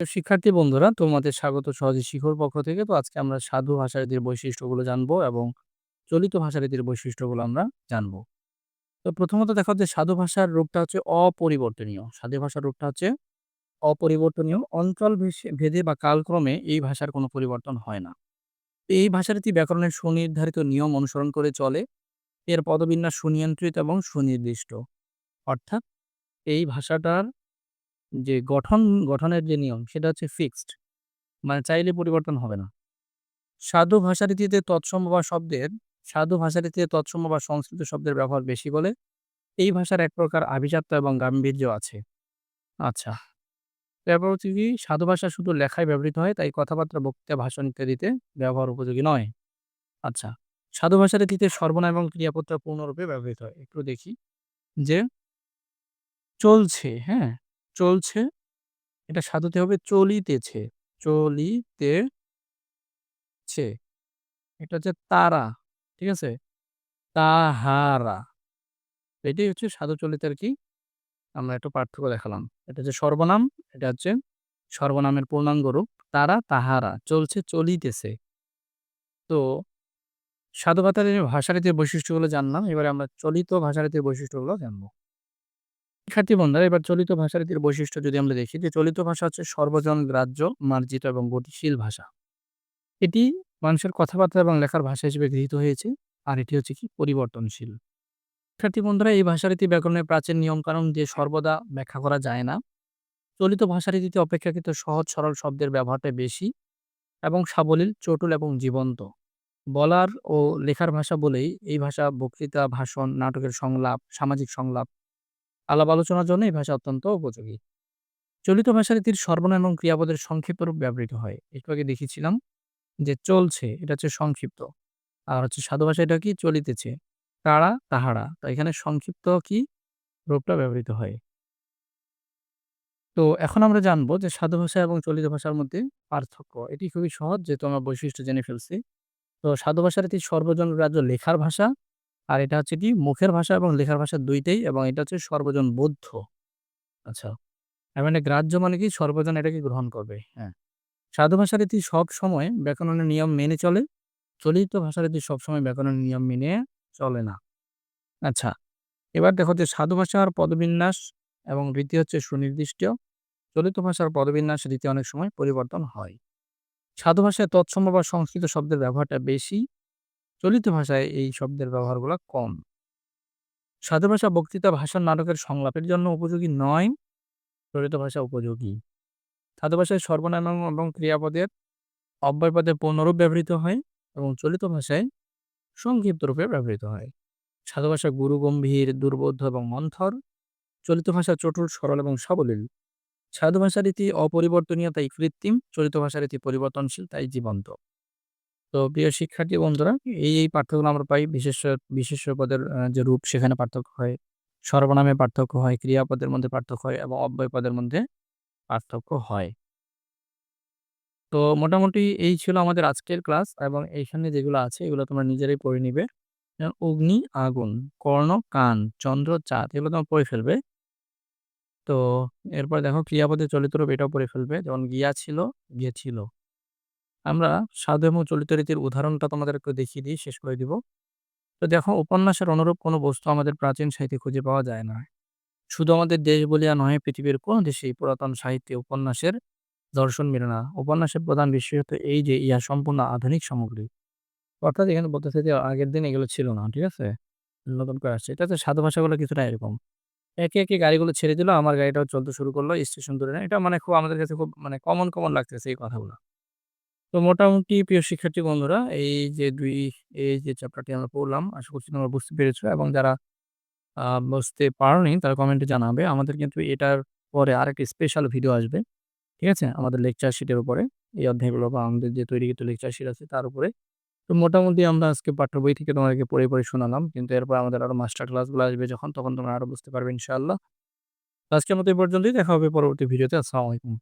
তো শিক্ষার্থী বন্ধুরা, তোমাদের স্বাগত সহজে শিখর পক্ষ থেকে। তো আজকে আমরা সাধু ভাষারীতির বৈশিষ্ট্যগুলো জানব এবং চলিত ভাষারীতির বৈশিষ্ট্যগুলো আমরা জানব। তো প্রথমত দেখা যে সাধু ভাষার রূপটা হচ্ছে অপরিবর্তনীয়। সাধু ভাষার রূপটা হচ্ছে অপরিবর্তনীয়। অঞ্চল ভেদে বা কালক্রমে এই ভাষার কোনো পরিবর্তন হয় না। এই ভাষারীতি ব্যাকরণের সুনির্ধারিত নিয়ম অনুসরণ করে চলে। এর পদবিন্যাস সুনিয়ন্ত্রিত এবং সুনির্দিষ্ট। অর্থাৎ এই ভাষাটার যে গঠন, গঠনের যে নিয়ম সেটা হচ্ছে ফিক্সড মানে চাইলে পরিবর্তন হবে না। সাধু ভাষারীতিতে তৎসম বা শব্দের, সাধু ভাষারীতিতে তৎসম বা সংস্কৃত শব্দের ব্যবহার বেশি বলে এই ভাষার এক প্রকার আভিজাত্য এবং গাম্ভীর্য আছে। আচ্ছা তারপর হচ্ছে কি, সাধু ভাষা শুধু লেখায় ব্যবহৃত হয়, তাই কথাবার্তা, বক্তৃতা, ভাষণ ইত্যাদিতে ব্যবহার উপযোগী নয়। আচ্ছা সাধু ভাষার ভাষারীতিতে সর্বনাম এবং ক্রিয়াপত্র পূর্ণরূপে ব্যবহৃত হয়। একটু দেখি যে চলছে হ্যাঁ? চলছে। এটা সাধুতে হবে চলিতেছে চলিতে চলিতেছে এটা হচ্ছে তারা, ঠিক আছে? তাহারা। এটাই হচ্ছে সাধু চলিতের কি। আমরা একটু পার্থক্য দেখালাম। এটা হচ্ছে সর্বনাম, এটা হচ্ছে সর্বনামের পূর্ণাঙ্গ রূপ। তারা, তাহারা, চলছে চলিতেছে তো সাধু ভাষার ভাষারীতির বৈশিষ্ট্যগুলো জানলাম, এবারে আমরা চলিত ভাষারীতির বৈশিষ্ট্যগুলো জানব। শিক্ষার্থী বন্ধুরা, এবার চলিত ভাষারীতির বৈশিষ্ট্য যদি আমরা দেখি, যে চলিত ভাষা হচ্ছে সর্বজন গ্রাহ্য, মার্জিত এবং গতিশীল ভাষা। এটি মানুষের কথাবার্তা এবং লেখার ভাষা হিসেবে গৃহীত হয়েছে, আর এটি হচ্ছে কি? পরিবর্তনশীল। শিক্ষার্থী বন্ধুরা, এই ভাষারীতি ব্যাকরণের প্রাচীন নিয়মকানুন দিয়ে সর্বদা ব্যাখ্যা করা যায় না। চলিত ভাষারীতিতে অপেক্ষাকৃত সহজ, সরল শব্দের ব্যবহারটা বেশি এবং সাবলীল, চটুল এবং জীবন্ত। বলার ও লেখার ভাষা বলেই এই ভাষা বক্তৃতা, ভাষণ, নাটকের সংলাপ, সামাজিক সংলাপ আলাপ আলোচনার জন্য এই ভাষা অত্যন্ত উপযোগী। চলিত ভাষারীতির সর্বনাম এবং ক্রিয়াপদের সংক্ষিপ্ত রূপ ব্যবহৃত হয়। একটু আগে দেখিয়েছিলাম যে চলছে, এটা হচ্ছে সংক্ষিপ্ত। আর হচ্ছে সাধু ভাষা এটা কি? চলিতেছে। তারা তাহারা। তো এখানে সংক্ষিপ্ত কি? রূপটা ব্যবহৃত হয়। তো এখন আমরা জানব যে সাধু ভাষা এবং চলিত ভাষার মধ্যে পার্থক্য। এটি খুবই সহজ, যেহেতু আমরা বৈশিষ্ট্য জেনে ফেলছি। তো সাধু ভাষার এটি সর্বজন রাজ্য লেখার ভাষা আর এটা হচ্ছে কি মুখের ভাষা এবং লেখার ভাষা দুইটাই এবং এটা হচ্ছে সর্বজন বৌদ্ধ। আচ্ছা মানে গ্রাহ্য মানে কি সর্বজন এটাকে গ্রহণ করবে হ্যাঁ। সাধু ভাষারীতি সব সময় ব্যাকরণের নিয়ম মেনে চলে, চলিত ভাষার ভাষারীতি সবসময় ব্যাকরণের নিয়ম মেনে চলে না। আচ্ছা এবার দেখো যে সাধু ভাষার পদবিন্যাস এবং রীতি হচ্ছে সুনির্দিষ্ট, চলিত ভাষার পদবিন্যাস রীতি অনেক সময় পরিবর্তন হয়। সাধু ভাষায় তৎসম বা সংস্কৃত শব্দের ব্যবহারটা বেশি চলিত ভাষায় এই শব্দের ব্যবহারগুলো কম। সাধু ভাষা বক্তৃতা ভাষার নাটকের সংলাপের জন্য উপযোগী নয়, চলিত ভাষা উপযোগী। সাধু ভাষায় সর্বনাম এবং ক্রিয়াপদের অব্যয়পদে পূর্ণরূপ ব্যবহৃত হয় এবং চলিত ভাষায় সংক্ষিপ্ত রূপে ব্যবহৃত হয়। সাধু ভাষা গুরু, গম্ভীর, দুর্বোধ্য এবং মন্থর, চলিত ভাষা চটুল, সরল এবং সাবলীল। সাধু ভাষা রীতি অপরিবর্তনীয় তাই কৃত্রিম, চলিত ভাষা রীতি পরিবর্তনশীল, তাই জীবন্ত। তো প্রিয় শিক্ষার্থী বন্ধুরা, এই এই পার্থক্যগুলো আমরা পাই বিশেষ বিশেষ পদের যে রূপ সেখানে পার্থক্য হয়। সর্বনামে পার্থক্য হয়, ক্রিয়াপদের মধ্যে পার্থক্য হয় এবং অব্যয় পদের মধ্যে পার্থক্য হয়। তো মোটামুটি এই ছিল আমাদের আজকের ক্লাস এবং এইখানে যেগুলো আছে এগুলো তোমরা নিজেরাই পড়ে নিবে। অগ্নি, আগুন, কর্ণ, কান, চন্দ্র, চাঁদ এগুলো তোমরা পড়ে ফেলবে। তো এরপর দেখো ক্রিয়াপদে চলিত রূপ এটাও পড়ে ফেলবে। যেমন গিয়া ছিল, গিয়েছিল। আমরা সাধু এবং চলিত রীতির উদাহরণটা তোমাদের একটু দেখিয়ে দিই, শেষ করে দিব। তো দেখো, উপন্যাসের অনুরূপ কোনো বস্তু আমাদের প্রাচীন সাহিত্যে খুঁজে পাওয়া যায় না। শুধু আমাদের দেশ বলিয়া নয় পৃথিবীর কোনো দেশেই পুরাতন সাহিত্যে উপন্যাসের দর্শন মেলে না। উপন্যাসের প্রধান বিশেষত এই যে, ইহা সম্পূর্ণ আধুনিক সামগ্রী। অর্থাৎ এখানে বলতেছে যে, আগের দিন এগুলো ছিল না, ঠিক আছে? নতুন করে আসছে। এটা হচ্ছে সাধু ভাষাগুলো কিছুটা এরকম। একে একে গাড়িগুলো ছেড়ে দিল, আমার গাড়িটাও চলতে শুরু করল, স্টেশন ধরে না এটা মানে খুব আমাদের কাছে খুব মানে কমন কমন লাগতেছে এই কথাগুলো। তো মোটামুটি প্রিয় শিক্ষার্থী বন্ধুরা, এই যে দুই, এই যে চ্যাপ্টারটি আমরা পড়লাম, আশা করছি তোমরা বুঝতে পেরেছ এবং যারা বুঝতে পারোনি তারা কমেন্টে জানাবে। আমাদের কিন্তু এটার পরে আরেকটি স্পেশাল ভিডিও আসবে, ঠিক আছে? আমাদের লেকচার শিটের উপরে। এই অধ্যায়গুলো বা আমাদের যে তৈরিকৃত লেকচার শিট আছে তার উপরে। তো মোটামুটি আমরা আজকে পাঠ্য বই থেকে তোমাদেরকে পড়ে পড়ে শোনালাম। কিন্তু এরপর আমাদের আরও মাস্টার ক্লাসগুলো আসবে যখন, তখন তোমরা আরও বুঝতে পারবে ইনশাআল্লাহ। আজকের মতো এই পর্যন্তই। দেখা হবে পরবর্তী ভিডিওতে আসসালামু আলাইকুম।